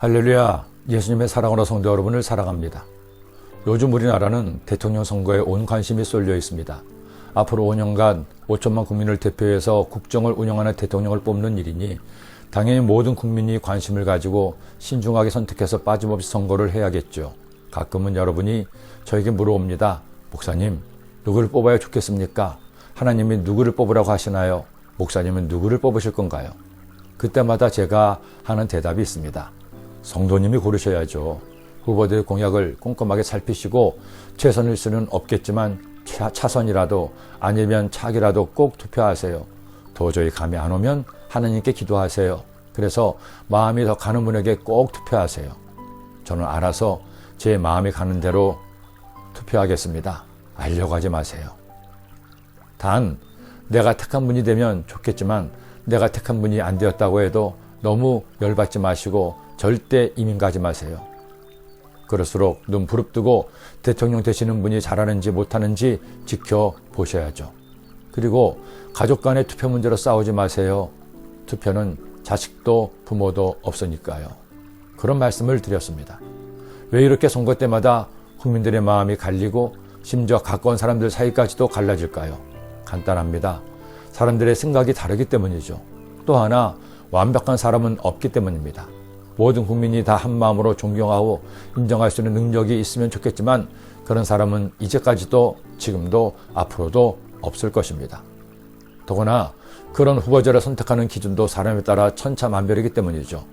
할렐루야, 예수님의 사랑으로 성도 여러분을 사랑합니다. 요즘 우리나라는 대통령 선거에 온 관심이 쏠려 있습니다. 앞으로 5년간 5천만 국민을 대표해서 국정을 운영하는 대통령을 뽑는 일이니 당연히 모든 국민이 관심을 가지고 신중하게 선택해서 빠짐없이 선거를 해야겠죠. 가끔은 여러분이 저에게 물어옵니다. 목사님, 누구를 뽑아야 좋겠습니까? 하나님이 누구를 뽑으라고 하시나요? 목사님은 누구를 뽑으실 건가요? 그때마다 제가 하는 대답이 있습니다. 성도님이 고르셔야죠. 후보들의 공약을 꼼꼼하게 살피시고 최선일 수는 없겠지만 차, 차선이라도 아니면 차기라도 꼭 투표하세요. 도저히 감이 안 오면 하나님께 기도하세요. 그래서 마음이 더 가는 분에게 꼭 투표하세요. 저는 알아서 제 마음이 가는 대로 투표하겠습니다. 알려고 하지 마세요. 단, 내가 택한 분이 되면 좋겠지만 내가 택한 분이 안 되었다고 해도 너무 열받지 마시고 절대 이민 가지 마세요. 그럴수록 눈 부릅뜨고 대통령 되시는 분이 잘하는지 못하는지 지켜보셔야죠. 그리고 가족 간의 투표 문제로 싸우지 마세요. 투표는 자식도 부모도 없으니까요. 그런 말씀을 드렸습니다. 왜 이렇게 선거 때마다 국민들의 마음이 갈리고 심지어 가까운 사람들 사이까지도 갈라질까요? 간단합니다. 사람들의 생각이 다르기 때문이죠. 또 하나 완벽한 사람은 없기 때문입니다. 모든 국민이 다 한 마음으로 존경하고 인정할 수 있는 능력이 있으면 좋겠지만 그런 사람은 이제까지도 지금도 앞으로도 없을 것입니다. 더구나 그런 후보자를 선택하는 기준도 사람에 따라 천차만별이기 때문이죠.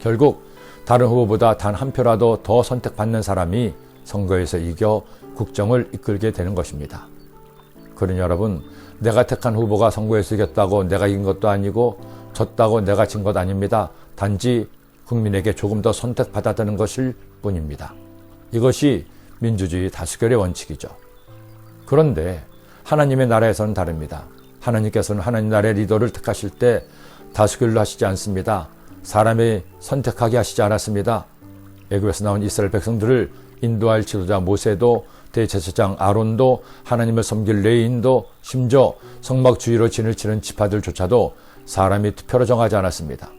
결국 다른 후보보다 단 한 표라도 더 선택받는 사람이 선거에서 이겨 국정을 이끌게 되는 것입니다. 그러니 여러분, 내가 택한 후보가 선거에서 이겼다고 내가 이긴 것도 아니고 졌다고 내가 진 것 아닙니다. 단지 국민에게 조금 더 선택받았다는 것일 뿐입니다. 이것이 민주주의 다수결의 원칙이죠. 그런데 하나님의 나라에서는 다릅니다. 하나님께서는 하나님 나라의 리더를 택하실 때 다수결로 하시지 않습니다. 사람이 선택하게 하시지 않았습니다. 애굽에서 나온 이스라엘 백성들을 인도할 지도자 모세도 대제사장 아론도 하나님을 섬길 레인도 심지어 성막 주위로 진을 치는 지파들조차도 사람이 투표로 정하지 않았습니다.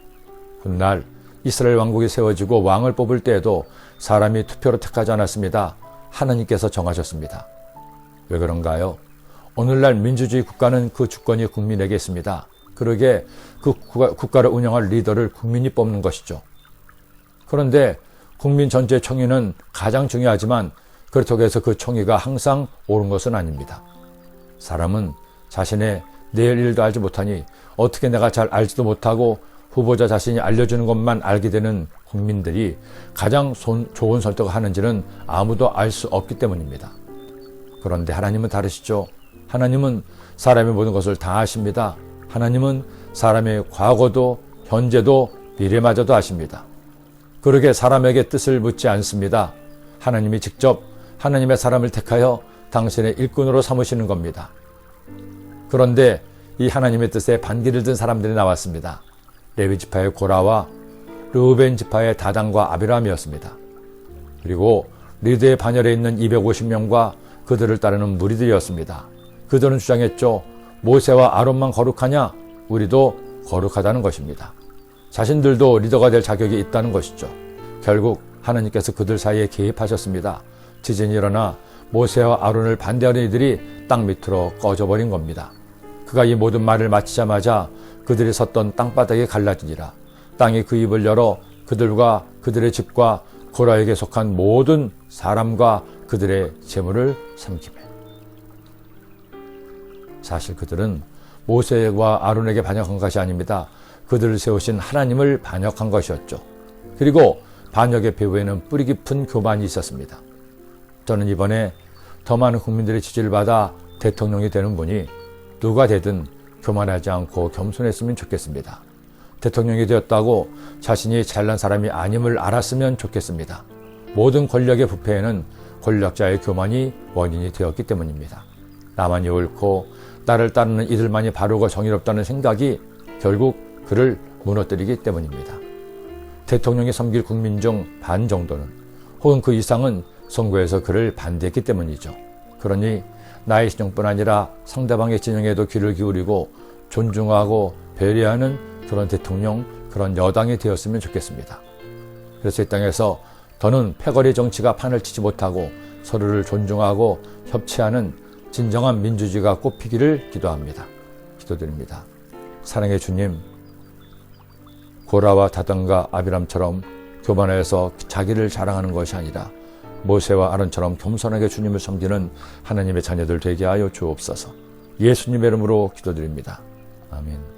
훗날 이스라엘 왕국이 세워지고 왕을 뽑을 때에도 사람이 투표로 택하지 않았습니다. 하나님께서 정하셨습니다. 왜 그런가요? 오늘날 민주주의 국가는 그 주권이 국민에게 있습니다. 그러게 그 국가 를 운영할 리더를 국민이 뽑는 것이죠. 그런데 국민 전체 총의는 가장 중요하지만 그렇다고 해서 그 총의가 항상 옳은 것은 아닙니다. 사람은 자신의 내일 일도 알지 못하니 어떻게 내가 잘 알지도 못하고 후보자 자신이 알려주는 것만 알게 되는 국민들이 가장 좋은 선택을 하는지는 아무도 알 수 없기 때문입니다. 그런데 하나님은 다르시죠. 하나님은 사람의 모든 것을 다 아십니다. 하나님은 사람의 과거도 현재도 미래마저도 아십니다. 그러게 사람에게 뜻을 묻지 않습니다. 하나님이 직접 하나님의 사람을 택하여 당신의 일꾼으로 삼으시는 겁니다. 그런데 이 하나님의 뜻에 반기를 든 사람들이 나왔습니다. 레위 지파의 고라와 르우벤 지파의 다단과 아비람이었습니다. 그리고 리드의 반열에 있는 250명과 그들을 따르는 무리들이었습니다. 그들은 주장했죠. 모세와 아론만 거룩하냐? 우리도 거룩하다는 것입니다. 자신들도 리더가 될 자격이 있다는 것이죠. 결국 하나님께서 그들 사이에 개입하셨습니다. 지진이 일어나 모세와 아론을 반대하는 이들이 땅 밑으로 꺼져버린 겁니다. 그가 이 모든 말을 마치자마자 그들이 섰던 땅바닥이 갈라지니라. 땅이 그 입을 열어 그들과 그들의 집과 고라에게 속한 모든 사람과 그들의 재물을 삼키매. 사실 그들은 모세와 아론에게 반역한 것이 아닙니다. 그들을 세우신 하나님을 반역한 것이었죠. 그리고 반역의 배후에는 뿌리 깊은 교만이 있었습니다. 저는 이번에 더 많은 국민들의 지지를 받아 대통령이 되는 분이 누가 되든 교만하지 않고 겸손했으면 좋겠습니다. 대통령이 되었다고 자신이 잘난 사람이 아님을 알았으면 좋겠습니다. 모든 권력의 부패에는 권력자의 교만이 원인이 되었기 때문입니다. 나만이 옳고 나를 따르는 이들만이 바르고 정의롭다는 생각이 결국 그를 무너뜨리기 때문입니다. 대통령이 섬길 국민 중 반 정도는 혹은 그 이상은 선거에서 그를 반대했기 때문이죠. 그러니 나의 진영뿐 아니라 상대방의 진영에도 귀를 기울이고 존중하고 배려하는 그런 대통령, 그런 여당이 되었으면 좋겠습니다. 그래서 이 땅에서 더는 패거리 정치가 판을 치지 못하고 서로를 존중하고 협치하는 진정한 민주주의가 꽃피기를 기도합니다. 기도드립니다. 사랑의 주님, 고라와 다단과 아비람처럼 교만해서 자기를 자랑하는 것이 아니라 모세와 아론처럼 겸손하게 주님을 섬기는 하나님의 자녀들 되게 하여 주옵소서. 예수님의 이름으로 기도드립니다. 아멘.